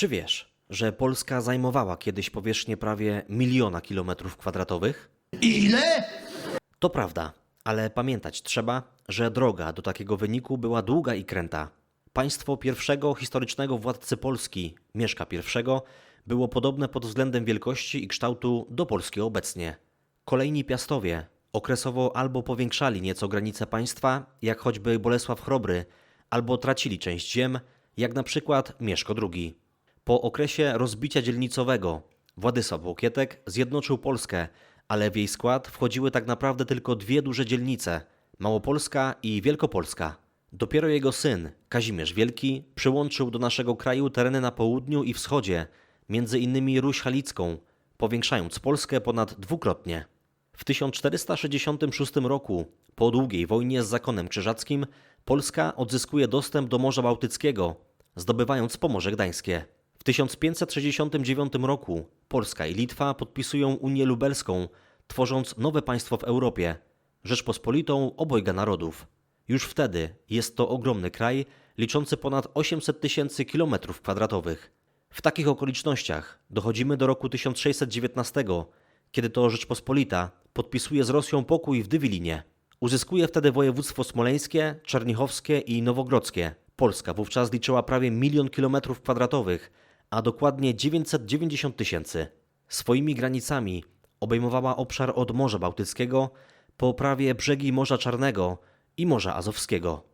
Czy wiesz, że Polska zajmowała kiedyś powierzchnię prawie miliona kilometrów kwadratowych? Ile? To prawda, ale pamiętać trzeba, że droga do takiego wyniku była długa i kręta. Państwo pierwszego historycznego władcy Polski, Mieszka I, było podobne pod względem wielkości i kształtu do Polski obecnie. Kolejni piastowie okresowo albo powiększali nieco granice państwa, jak choćby Bolesław Chrobry, albo tracili część ziem, jak na przykład Mieszko II. Po okresie rozbicia dzielnicowego Władysław Łokietek zjednoczył Polskę, ale w jej skład wchodziły tak naprawdę tylko dwie duże dzielnice Małopolska i Wielkopolska. Dopiero jego syn, Kazimierz Wielki, przyłączył do naszego kraju tereny na południu i wschodzie, między innymi Ruś Halicką, powiększając Polskę ponad dwukrotnie. W 1466 roku, po długiej wojnie z zakonem krzyżackim, Polska odzyskuje dostęp do Morza Bałtyckiego, zdobywając Pomorze Gdańskie. W 1569 roku Polska i Litwa podpisują Unię Lubelską, tworząc nowe państwo w Europie Rzeczpospolitą obojga narodów. Już wtedy jest to ogromny kraj, liczący ponad 800 tysięcy kilometrów kwadratowych. W takich okolicznościach dochodzimy do roku 1619, kiedy to Rzeczpospolita podpisuje z Rosją pokój w Dywilinie. Uzyskuje wtedy województwo smoleńskie, czernichowskie i nowogrodzkie. Polska wówczas liczyła prawie milion kilometrów kwadratowych, a dokładnie 990 tysięcy. Swoimi granicami obejmowała obszar od Morza Bałtyckiego po prawie brzegi Morza Czarnego i Morza Azowskiego.